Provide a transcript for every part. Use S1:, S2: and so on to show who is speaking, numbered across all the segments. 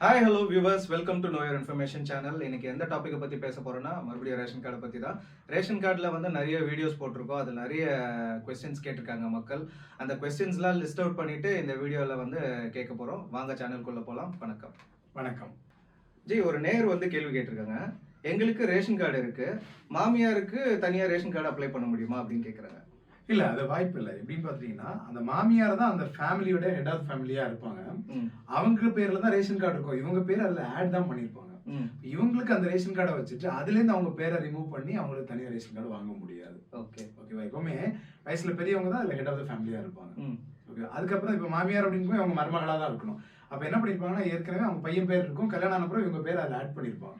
S1: Hi hello viewers welcome to நோயர் information channel இன்னைக்கு எந்த டாப்பிக்கை பற்றி பேச போறோம்னா மறுபடியும் ரேஷன் கார்டை பற்றி தான் ரேஷன் கார்டில் வந்து நிறைய வீடியோஸ் போட்டிருக்கோம். அதில் நிறைய கொஸ்டின்ஸ் கேட்டிருக்காங்க மக்கள். அந்த கொஸ்டின்ஸ்லாம் லிஸ்ட் அவுட் பண்ணிட்டு இந்த வீடியோவில் வந்து கேட்க போகிறோம் வாங்க சேனலுக்குள்ளே போகலாம் வணக்கம்.
S2: வணக்கம்.
S1: ஜி ஒரு நேர் வந்து கேள்வி கேட்டிருக்காங்க. எங்களுக்கு ரேஷன் கார்டு இருக்கு. மாமியாருக்கு தனியாக ரேஷன் கார்டு அப்ளை பண்ண முடியுமா அப்படின்னு கேட்குறாங்க
S2: இல்ல அது வாய்ப்பு இல்லை. எப்படின்னு பாத்தீங்கன்னா அந்த மாமியார் தான் அந்த ஃபேமிலியோட ஹெட் ஆஃப் ஃபேமிலியா இருப்பாங்க. அவங்க பேர்ல தான் ரேஷன் கார்டு இருக்கும். இவங்க பேர் அதுல ஆட் தான் பண்ணிருப்பாங்க. இவங்களுக்கு அந்த ரேஷன் கார்டை வச்சுட்டு அதுல இருந்து அவங்க பேரை ரிமூவ் பண்ணி அவங்களுக்கு தனியா ரேஷன் கார்டு வாங்க முடியாது.
S1: ஓகே.
S2: ஓகேவா? எப்பவுமே வயசுல பெரியவங்க தான் அதுல ஹெட் ஆஃப் த ஃபேமிலியா இருப்பாங்க. ஓகே அதுக்கப்புறம் இப்ப மாமியார் அப்படின்னு போய் அவங்க மருமகளா தான் இருக்கணும். அப்ப என்ன பண்ணிருப்பாங்கன்னா ஏற்கனவே அவங்க பையன் பேர் இருக்கும். கல்யாணம் ஆன அப்புறம் இவங்க பேர் அதுல ஆட் பண்ணிருப்பாங்க.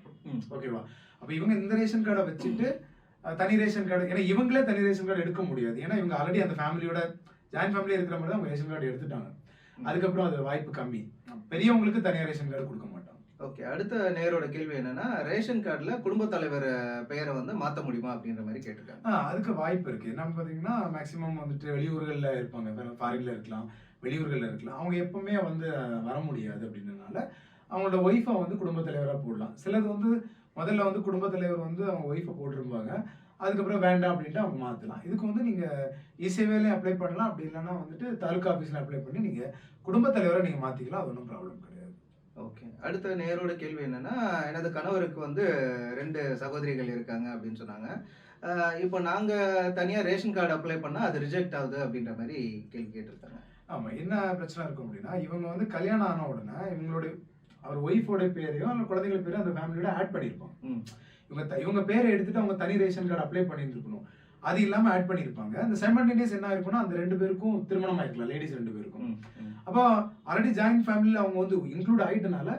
S2: ஓகேவா? அப்ப இவங்க இந்த ரேஷன் கார்டை வச்சுட்டு தனி ரேஷன் கார்டு. ஏன்னா இவங்களே தனி ரேஷன் கார்டு எடுக்க முடியாது. ஏன்னா இவங்க ஆல்ரெடி அந்த ஃபேமிலியோட ஜாயின்ட் ஃபேமிலியா இருக்கிற மாதிரி தான் அவங்க ரேஷன் கார்டு எடுத்துட்டாங்க. அதுக்கப்புறம் அது வாய்ப்பு கம்மி. பெரியவங்களுக்கு தனியா ரேஷன் கார்டு கொடுக்க மாட்டாங்க.
S1: ஓகே அடுத்த நேரோட கேள்வி என்னன்னா ரேஷன் கார்டில் குடும்பத் தலைவர் பெயரை வந்து மாற்ற முடியுமா அப்படின்ற மாதிரி கேட்டிருக்காங்க.
S2: ஆ அதுக்கு வாய்ப்பு இருக்கு. நம்ம பாத்தீங்கன்னா மேக்சிமம் வந்துட்டு வெளியூர்கள்ல இருப்பாங்க. ஃபாரின்ல இருக்கலாம் வெளியூர்கள்ல இருக்கலாம். அவங்க எப்பவுமே வந்து வர முடியாது அப்படின்றதுனால அவங்களோட ஒய்ஃபை வந்து குடும்பத் தலைவரா போடலாம். சிலது வந்து முதல்ல வந்து குடும்பத் தலைவர் வந்து அவங்க ஒய்ஃபை போட்டிருப்பாங்க. அதுக்கப்புறம் வேண்டாம் அப்படின்ட்டு அவங்க மாத்தலாம். இதுக்கு வந்து நீங்க இசேவேலையும் அப்ளை பண்ணலாம். அப்படி இல்லைன்னா வந்துட்டு தாலுகா ஆஃபீஸ்ல அப்ளை பண்ணி நீங்க குடும்பத் தலைவரை நீங்க மாத்திக்கலாம். அது ஒன்றும் ப்ராப்ளம் கிடையாது.
S1: ஓகே அடுத்த நேரோட கேள்வி என்னன்னா எனது கணவருக்கு வந்து ரெண்டு சகோதரிகள் இருக்காங்க அப்படின்னு சொன்னாங்க. இப்போ நாங்க தனியா ரேஷன் கார்டு அப்ளை பண்ணா அது ரிஜெக்ட் ஆகுது அப்படின்ற மாதிரி கேள்வி கேட்டிருக்காங்க.
S2: ஆமா. என்ன பிரச்சனை இருக்கும் அப்படின்னா இவங்க வந்து கல்யாணம் ஆன உடனே இவங்களோட அவர் ஒய்ஃபோட பேரையும் அந்த குழந்தைங்கள பேரையும் அந்த ஃபேமிலியோட ஆட் பண்ணியிருப்பாங்க.
S1: ம்.
S2: இவங்க த- இவங்க பேரை எடுத்துட்டு அவங்க தனி ரேஷன் கார்டு அப்ளை பண்ணிட்டு இருக்கணும். அது இல்லாம ஆட் பண்ணியிருப்பாங்க. அந்த சைமல்டேனியஸ் என்ன இருக்கும்னா அந்த ரெண்டு பேருக்கும் திருமணம் ஆயிருக்கலாம். லேடிஸ் ரெண்டு பேருக்கும். அப்போ ஆல்ரெடி ஜாயின்ட் ஃபேமிலியில் அவங்க வந்து இன்க்ளூட் ஆயிட்டனால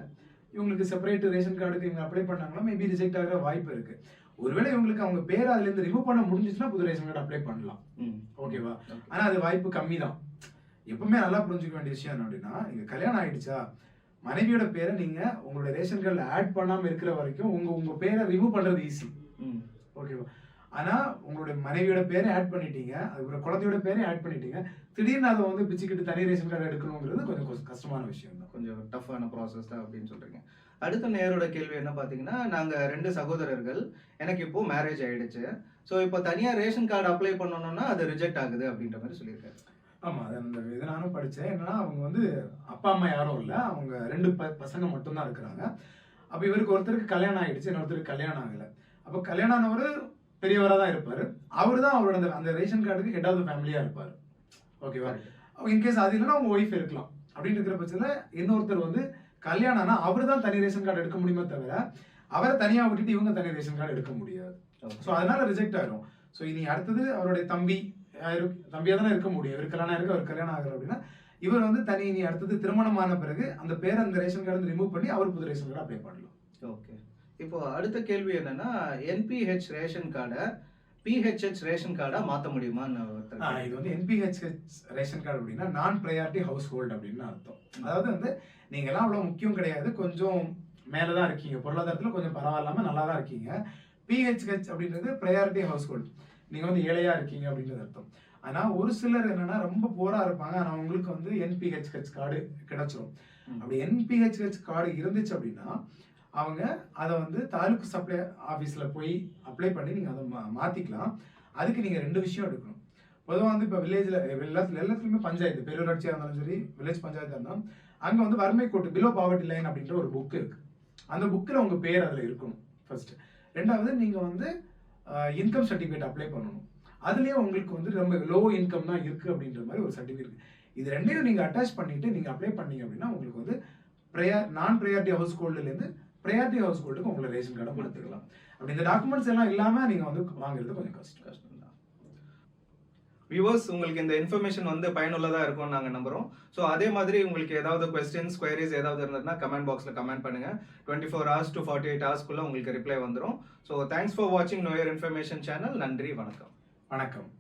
S2: இவங்களுக்கு செப்பரேட் ரேஷன் கார்டுக்கு இவங்க அப்ளை பண்ணாங்கன்னா மேபி ரிஜெக்ட் ஆகிற வாய்ப்பு இருக்கு. ஒருவேளை இவங்களுக்கு அவங்க பேரை அதுல இருந்து ரிமூவ் பண்ண முடிஞ்சிச்சுன்னா புது ரேஷன் கார்டு அப்ளை பண்ணலாம். ஓகேவா
S1: Okay.
S2: ஆனா அது வாய்ப்பு கம்மி தான் எப்பவுமே நல்லா புரிஞ்சுக்க வேண்டிய விஷயம் என்ன அப்படின்னா நீங்க கல்யாணம் ஆயிடுச்சா? மனைவியோட பேரை நீங்க உங்களோட ரேஷன் கார்டுல ஆட் பண்ணாம இருக்கிற வரைக்கும் உங்க உங்க பேரை ரிமூவ் பண்றது ஈஸி. ஓகேவா ஆனா உங்களுடைய மனைவியோட பேரை ஆட் பண்ணிட்டீங்க அதுக்கப்புறம் குழந்தையோட பேரை ஆட் பண்ணிட்டீங்க திடீர்னு அதை வந்து பிச்சுக்கிட்டு தனி ரேஷன் கார்டு எடுக்கணுங்கிறது கொஞ்சம் கஷ்ட- கஷ்டமான விஷயம் தான்.
S1: கொஞ்சம் டஃப்பான ப்ராசஸ் தான் அப்படின்னு சொல்றீங்க. அடுத்த நேரோட கேள்வி என்ன பார்த்தீங்கன்னா நாங்க ரெண்டு சகோதரர்கள் எனக்கு இப்போ மேரேஜ் ஆயிடுச்சு. ஸோ இப்போ தனியா ரேஷன் கார்டு அப்ளை பண்ணணும்னா அது ரிஜெக்ட் ஆகுது அப்படின்ற மாதிரி சொல்லியிருக்காரு.
S2: ஆமா அது அந்த இது நானும் படிச்சேன். என்னன்னா அவங்க வந்து அப்பா அம்மா யாரும் இல்ல. அவங்க ரெண்டு ப பசங்க மட்டும்தான் இருக்கிறாங்க. அப்ப இவருக்கு ஒருத்தருக்கு கல்யாணம் ஆயிடுச்சு இன்னொருத்தருக்கு கல்யாணம் ஆகல. அப்ப கல்யாணம் ஆனவர் பெரியவரா தான் இருப்பாரு. அவர் தான் அவரோட அந்த அந்த ரேஷன் கார்டுக்கு ஹெட் ஆஃப் ஃபேமிலியா இருப்பாரு. ஓகேவா இன்கேஸ் அது இல்லைன்னா அவங்க ஒய்ஃப் இருக்கலாம். அப்படின்னு இருக்கிற பட்சத்துல இன்னொருத்தர் வந்து கல்யாணம் ஆனா அவர் தான் தனி ரேஷன் கார்டு எடுக்க முடியுமே தவிர அவரை தனியா விட்டுட்டு இவங்க தனி ரேஷன் கார்டு எடுக்க முடியாது. ஸோ அதனால ரிஜெக்ட் ஆயிரும். ஸோ இனி அடுத்தது அவருடைய தம்பி யாரு- தம்பியா தானே இருக்க முடியும். இவர் கல்யாணம் இருக்கு அவர் கல்யாணம் ஆகல அப்படின்னா இவர் வந்து தனி இனி அடுத்தது திருமணமான பிறகு அந்த பேரை அந்த ரேஷன் கார்டு ரிமூவ் பண்ணி அவர் புது ரேஷன் கார்டு அப்ளை பண்ணலாம்.
S1: ஓகே. இப்போ அடுத்த கேள்வி என்னன்னா என்பிஹெச் ரேஷன் கார்டை பிஹெச்ஹெச் ரேஷன் கார்டா மாற்ற முடியுமான்னு
S2: இது வந்து என்பிஹெச் ரேஷன் கார்டு அப்படின்னா நான் ப்ரையாரிட்டி ஹவுஸ் ஹோல்ட் அப்படின்னு அர்த்தம். அதாவது வந்து நீங்க எல்லாம் அவ்வளவு முக்கியம் கிடையாது. கொஞ்சம் மேலதான் இருக்கீங்க. பொருளாதாரத்துல கொஞ்சம் பரவாயில்லாம நல்லா தான் இருக்கீங்க பிஹெச்ஹெச் அப்படின்றது ப்ரையாரிட்டி ஹவுஸ் ஹோல்ட் நீங்க வந்து ஏழையா இருக்கீங்க அப்படின்றது அர்த்தம். ஆனா ஒரு சிலர் என்னன்னா ரொம்ப போரா இருப்பாங்க. ஆனா அவங்களுக்கு வந்து என்பிஹெச்ஹெச் கார்டு கிடைச்சிரும்.
S1: ம்.
S2: அப்படி என்பிஹெச்ஹெச் கார்டு இருந்துச்சு அப்படின்னா அவங்க அதை வந்து தாலுக்கு சப்ளை ஆஃபீஸில் போய் அப்ளை பண்ணி நீங்கள் அதை மா மாற்றிக்கலாம் அதுக்கு நீங்கள் ரெண்டு விஷயம் எடுக்கணும். பொதுவாக வந்து இப்போ வில்லேஜில் எல்லாத்துல எல்லாத்துலேயுமே பஞ்சாயத்து பேரூராட்சியாக இருந்தாலும் சரி வில்லேஜ் பஞ்சாயத்தாக இருந்தாலும் அங்கே வந்து வறுமை கோட்டு பிலோ பாவர்ட்டி லைன் அப்படின்ற ஒரு புக் இருக்கு. அந்த புக்கில் உங்கள் பேர் அதில் இருக்கணும் ஃபர்ஸ்ட் ரெண்டாவது நீங்கள் வந்து இன்கம் சர்டிஃபிகேட் அப்ளை பண்ணணும். அதுலேயே உங்களுக்கு வந்து ரொம்ப லோ இன்கம் தான் இருக்குது அப்படின்ற மாதிரி ஒரு சர்டிஃபிகேட் இது ரெண்டையும் நீங்கள் அட்டாச் பண்ணிவிட்டு நீங்கள் அப்ளை பண்ணீங்க அப்படின்னா உங்களுக்கு வந்து ப்ரையா நான் ப்ரையாரிட்டி ஹவுஸ் ஹோல்டுலேருந்து ப்ரையாரிட்டி ஹவுஸ் ஹோல்டுக்கு உங்களை ரேஷன் கார்டை கொடுத்துக்கலாம் அப்படி இந்த டாக்குமெண்ட்ஸ் எல்லாம் இல்லாமல் நீங்கள் வந்து வாங்குறது கொஞ்சம் கஷ்டம்
S1: கஷ்டம். வியூவர்ஸ் உங்களுக்கு இந்த இன்ஃபர்மேஷன் வந்து பயனுள்ளதாக இருக்கும்னு நாங்கள் நம்புகிறோம் ஸோ அதே மாதிரி உங்களுக்கு ஏதாவது கொஸ்டின்ஸ் queries ஏதாவது இருந்ததுன்னா கமெண்ட் பாக்ஸில் கமெண்ட் பண்ணுங்க. Twenty four hours to forty eight ஹவர்ஸ்க்குள்ளே உங்களுக்கு ரிப்ளை வந்துடும் ஸோ தேங்க்ஸ் ஃபார் வாட்சிங் நோயர் இன்ஃபர்மேஷன் சேனல் நன்றி வணக்கம்.
S2: வணக்கம்.